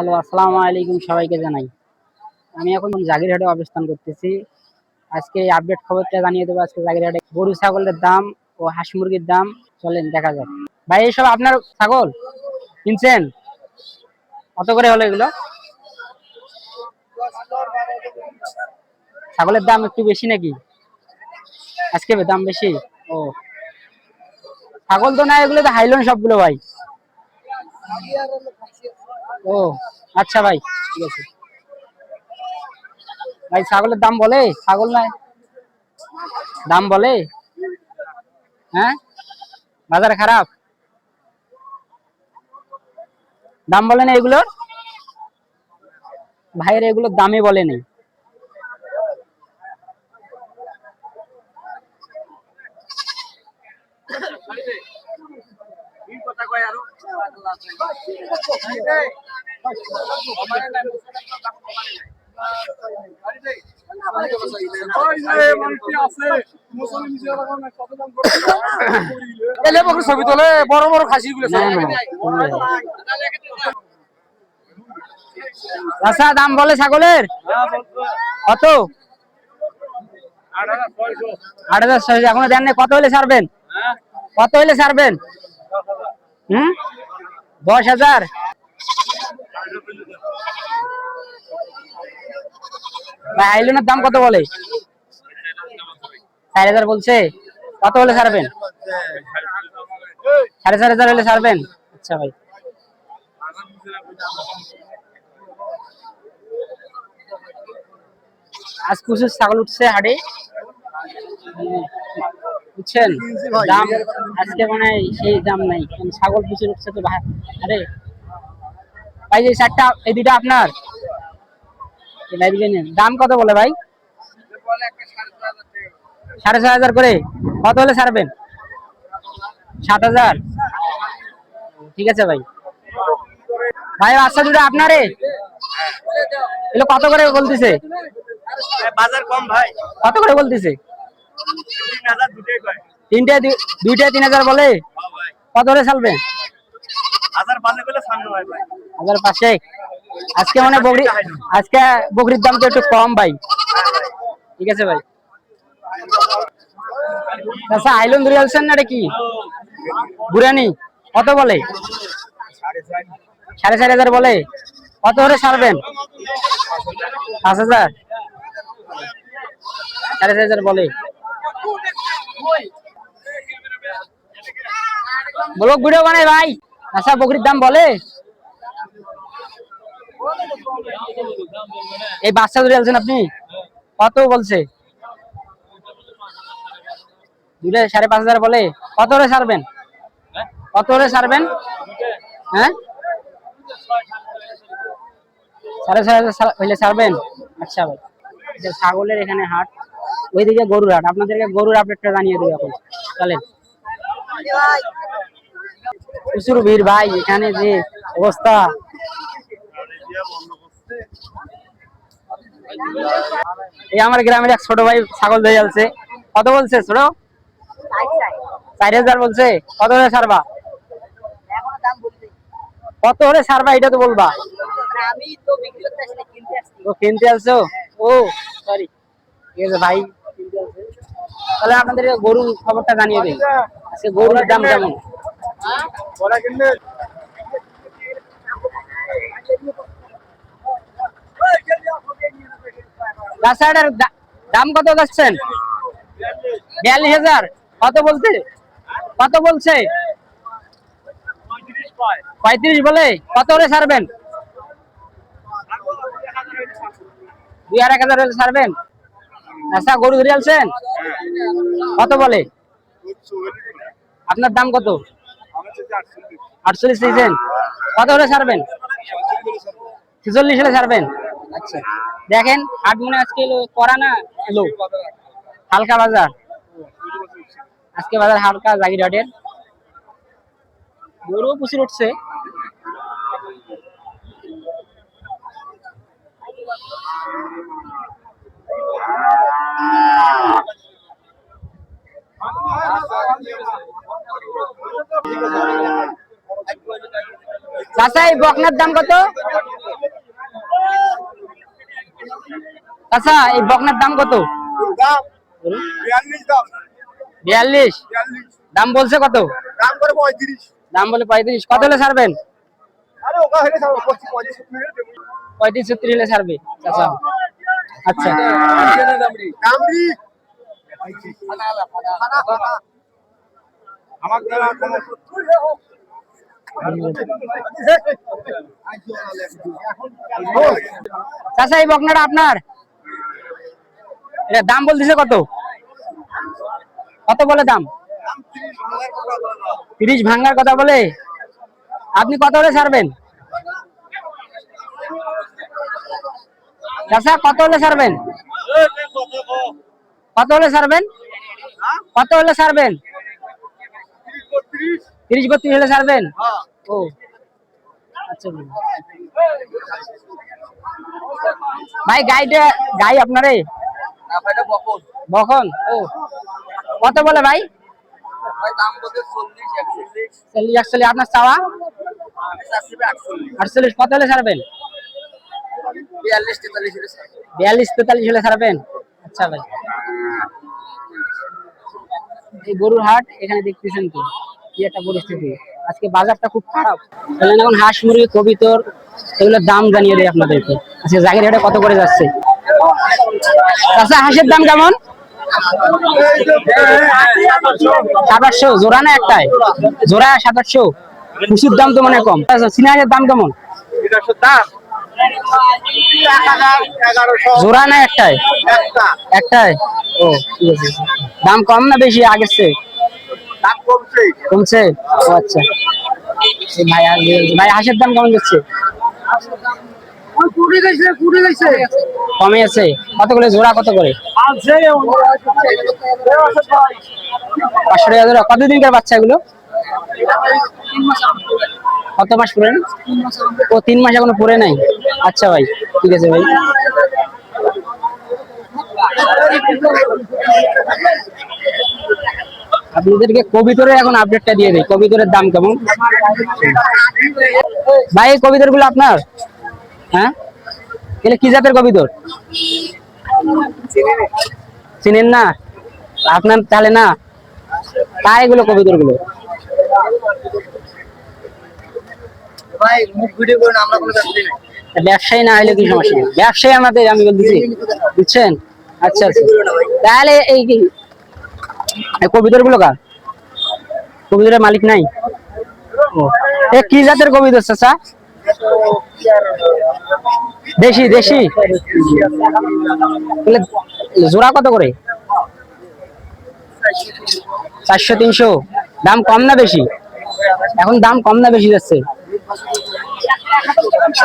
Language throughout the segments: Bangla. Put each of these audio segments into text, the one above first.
হ্যালো, আসসালামু আলাইকুম সবাইকে জানাই। আমি এখন জাগিরহাটে অবস্থান করতেছি। আজকে এই আপডেট খবরটা জানিয়ে দেবো। আজকে জাগিরহাটে গরু, ছাগলের দাম ও হাঁস মুরগির দাম। চলেন, দেখা যাক। ভাই এইসব আপনার ছাগল? কিনছেন? কত করে হলো এগুলো? ছাগলের দাম একটু বেশি নাকি? আজকে দাম বেশি? ও। ছাগল তো না, এগুলো তো হাইলন সবগুলো ভাই। ও আচ্ছা ভাই, ঠিক আছে। ভাই, ছাগলের দাম বলে? ছাগল নাই? দাম বলে? হ্যাঁ? বাজার খারাপ? দাম বলে না এগুলোর ভাইয়ের এগুলোর দামে বলে নেই ছবি তোলে? বড় বড় খাসি গুলো আচ্ছা দাম বলে ছাগলের? কত? আট হাজার ছয়শো। এখনও দেন নাই। কত হলে ছাড়বেন? কত হলে ছাড়বেন? হুম? দশ হাজার? ভাই, আইলনের দাম কত বলে? চার হাজার বলছে। কত হলে ছাড়বেন? সাড়ে চার হাজার হলে ছাড়বেন? আচ্ছা ভাই। আজ প্রচুর ছাগল উঠছে হাটে। বুঝছেন? দাম আজকে মানে সেই দাম নাই। ছাগল প্রচুর উঠছে তো আরে। ভাই, এই চারটা এই দুইটা আপনার? লাইব্রেরি দাম কত বলে ভাই? সাড়ে ছয় হাজার করে। কত হলে ছাড়বেন সাত হাজার। ঠিক আছে ভাই। ভাই বাচ্চা দুটো আপনারে? এগুলো কত করে বলতেছে? বাজার কম ভাই। কত করে বলতেছে? তিনটে দুইটা তিন হাজার বলে? কত করে ছাড়বেন হাজার পাঁচে আজকে মানে বকরি আজকে বকরির দাম তো একটু কম ভাই। ঠিক আছে ভাই। আচ্ছা আইলন ধরে আলছেন না কি? বুড়ানি, কত বলে? সাড়ে চার হাজার বলে। কত করে সারবেন পাঁচ হাজার? সাড়ে চার হাজার বলে। বলো ভিডিও বানাই ভাই। আচ্ছা বকরির দাম বলে? এই বাচ্চা ধরে আলছেন আপনি? কত বলছে? দুটা সাড়ে পাঁচ হাজার বলে। কত করে ছাড়বেন? কত করে ছাড়বেন? হ্যাঁ? সাড়ে ছয় হাজার হইলে ছাড়বেন? আচ্ছা ভাই। ছাগলের এখানে হাট, ওইদিকে গরুর হাট। আপনাদেরকে গরুর আপডেটটা জানিয়ে দেবো এখন। চলেন। প্রচুর ভিড় ভাই, এখানে যে অবস্থা। এই আমার গ্রামের এক ছোট ভাই ছাগল ধরে যাচ্ছে কত বলছে ছোট? চার হাজার বলছে। কত হলে ছাড়বা? কত হলে ছাড়বা এটা তো বলবা? ও, কিনতে আসছো ও সরি ঠিক আছে, ভাই তাহলে আপনাদের গরুর খবরটা জানিয়ে দিই। গরুর দাম কেমন? দা- দাম কত যাচ্ছেন? বিয়াল্লিশ হাজার। কত বলছে? কত বলছে? পঁয়ত্রিশ বলে। কত করে ছাড়বেন? দুই এক হাজার হলে ছাড়বেন? আচ্ছা গরু ধরে আলছেন কত বলে? আপনার দাম কত? আটচল্লিশ দিয়েছেন। কত হলে ছাড়বেন? ছেচল্লিশ হলে ছাড়বেন? আচ্ছা। দেখেন হাট মনে আজকে করা না? এলো। হালকা বাজার। আজকে বাজার হালকা জাগির হাটের। গরু প্রচুর উঠছে। চাচা এই বকনার দাম কত? আচ্ছা এই বকনার দাম কত? বিয়াল্লিশ দাম। বলছে কত? দাম বলে পঁয়ত্রিশ। কত হলে ছাড়বেন? পঁয়ত্রিশ ছত্রিশ হলে ছাড়বে আচ্ছা। আচ্ছা চাচা এই বকনাটা আপনার? এটা দাম বলতেছে কত? কত বলে দাম? তিরিশ ভাঙ্গার কথা বলে? আপনি কত হলে ছাড়বেন? চাচা, কত হলে ছাড়বেন? কত হলে ছাড়বেন? কত হলে ছাড়বেন? তিরিশ বত্রিশ হলে ছাড়বেন? ও আচ্ছা ভাই গাইডে গাই আপনারে বখন ও। কত বলে ভাই? চল্লিশ একচল্লিশ। আপনার চাওয়া? আটচল্লিশ। কত হলে ছাড়বেন? বিয়াল্লিশ তেতাল্লিশ হলে ছাড়বেন? আচ্ছা ভাই। এই গরুর হাট এখানে দেখতেছেন তো কি একটা পরিস্থিতি। আজকে বাজারটা খুব খারাপ। এখন হাঁস মুরগি কবিতর এগুলোর দাম জানিয়ে দেয় আপনাদেরকে। আজকে জাগের হাটে কত করে যাচ্ছে? আচ্ছা হাঁসের দাম কেমন? সাতাশশো জোড়া না একটাই? জোড়া সাতাশশো। কুসুর দাম তো মানে কম। আচ্ছা সিনাজের দাম কেমন? জোড়া না একটাই? একটাই? ও ঠিক আছে। দাম কম না বেশি আগের চেয়ে? কমছে। ও আচ্ছা। ভাই ভাই হাঁসের দাম কেমন যাচ্ছে? কমে আছে? কত করে জোড়া কত করে পাঁচশো টাকা জোড়া। কতদিনকার বাচ্চা এগুলো? কত মাস পুরে ও তিন মাস এখনও পুরে নাই? আচ্ছা ভাই ঠিক আছে ভাই। আপনাদেরকে কবিতরের এখন আপডেটটা দিয়ে দিই। কবিতরের দাম কেমন? ভাই কবিতরগুলো আপনার? হ্যাঁ? কি জাতের কবিতর চিনেন না? আপনার তাহলে না? কার এগুলো কবিতরগুলো। ব্যবসায়ী না হলে কি সমস্যা? নেই। ব্যবসায়ী আমাদের আমি বলতেছি বুঝছেন? আচ্ছা আচ্ছা। তাহলে এই কি? এই কবিতরগুলো কার? কবিতরের মালিক নাই? ও। এ কি জাতের কবিতর চাচা? দেশি দেশি? জোড়া কত করে? চারশো, তিনশো। দাম কম না বেশি? এখন দাম কম না বেশি যাচ্ছে।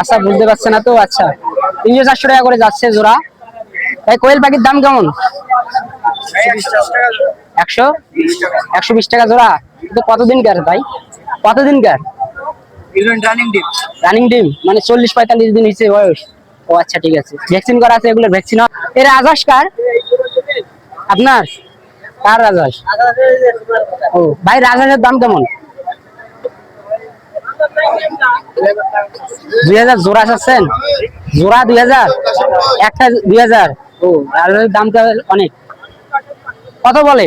আচ্ছা বুঝতে পারছে না তো আচ্ছা। তিনশো, চারশো টাকা করে যাচ্ছে জোড়া। তাই কোয়েল পাখির দাম কেমন? একশো? একশো বিশ টাকা জোড়া। তো কতদিন কার ভাই কতদিন কার রানিং ডিম মানে চল্লিশ পঁয়তাল্লিশ দিন হয়েছে বয়স। ও আচ্ছা ঠিক আছে। ভ্যাকসিন করা আছে, এগুলো ভ্যাকসিন এর রাজাস কার? আপনার? কার রাজাস ও, ভাই, রাজহাঁসের দাম কেমন? দুই হাজার জোড়া চাচ্ছেন? জোড়া দুই হাজার? একটা দুই হাজার? ও, রাজহাঁসের দামটা অনেক। কত বলে?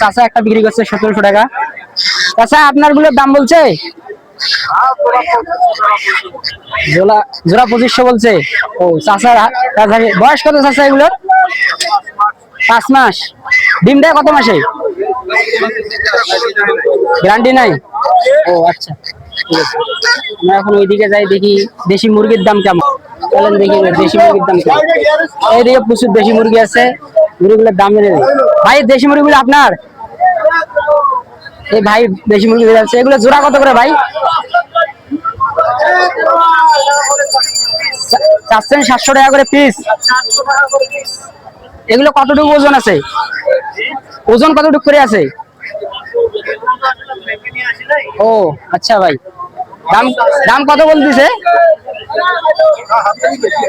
চাচা একটা বিক্রি করছে সতেরোশো টাকা। চাচা আপনারগুলোর দাম বলছে? পঁচিশশো বলছে। ও চাচা, বয়স কত চাচা এগুলোর পাঁচ মাস। ডিম দেয় কত মাসে? গ্যারান্টি নাই? ও আচ্ছা। ঠিক আছে। আমরা এখন ওইদিকে যাই, দেখি দেশি মুরগির দাম কেমন। চলেন দেখি দেশি মুরগির দাম এইদিকে প্রচুর দেশি মুরগি আছে মুরগিগুলোর দাম জেনে ভাই দেশি মুরগিগুলো আপনার? এই ভাই দেশি মুরগি আছে এগুলো জোড়া কত করে ভাই? চাচ্ছেন সাতশো টাকা করে পিস এগুলো কতটুকু ওজন আছে? ওজন কতটুকু করে আছে? ও আচ্ছা ভাই। দাম দাম কত বলতেছে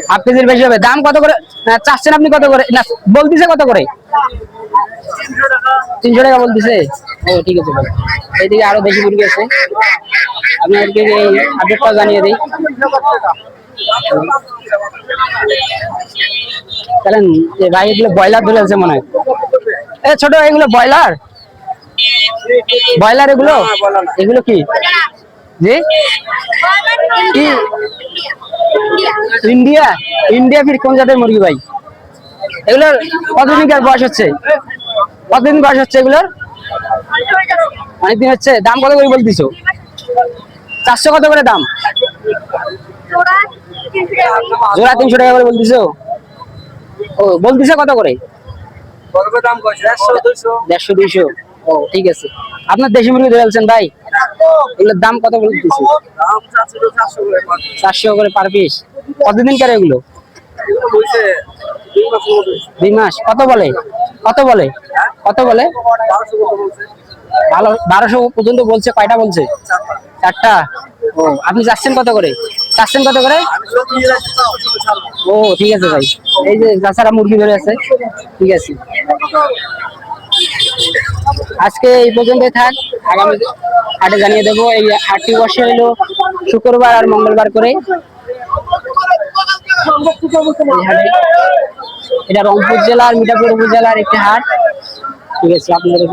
হাফ কেজির বেশি হবে। দাম কত করে? চাচ্ছেন আপনি কত করে? না বলতেছে কত করে? তিনশো টাকা বলতেছে ও, ঠিক আছে এইদিকে আরও বেশি মুরগি আছে। আপনাদেরকে এই আপডেটটা জানিয়ে দিই। যে ভাই এগুলো ব্রয়লার ধরে আছে মনে হয়। এ, ছোট, এগুলো ব্রয়লার? ব্রয়লার এগুলো? এগুলো কি? ইন্ডিয়া। ইন্ডিয়া? ফির কোন জাতের মুরগি ভাই? এগুলোর কতদিনকার বয়স হচ্ছে? কতদিন বয়স হচ্ছে এগুলোর? অনেকদিন হচ্ছে। দাম কত করে বলতিছো? চারশো কত করে দাম? জোড়া তিনশো টাকা করে বলতিছো? ও বলতিছে কত করে? কত দাম কইছে 100 200 দেড়শো দুইশো। ও ঠিক আছে। আপনার দেশি মুরগি ধরে ভাই? এগুলোর দাম কত বলতেছি দাম 400 400 করে পাঁচ চারশো করে পার পিস কতদিন কার এগুলো? দুই মাস। কত বলে? কত বলে? কত বলে? 1200 কত বলছে ভালো বারোশো পর্যন্ত বলছে, কয়টা বলছে? চারটা। ও, আপনি যাচ্ছেন কত করে? চাচ্ছেন কত করে? আমি সব নিয়ে যাচ্ছি 400 ছাড়বো ও, ঠিক আছে ভাই। এই যে চাচারা মুরগি ধরে আছে, ঠিক আছে। আজকে এই পর্যন্তই থাক। আগামী হাটে জানিয়ে দেবো, এই হাটটি বসে হইল শুক্রবার আর মঙ্গলবার করে। এটা রংপুর জেলার, মিঠাপুর উপজেলার একটি হাট। ঠিক আছে, আপনাদের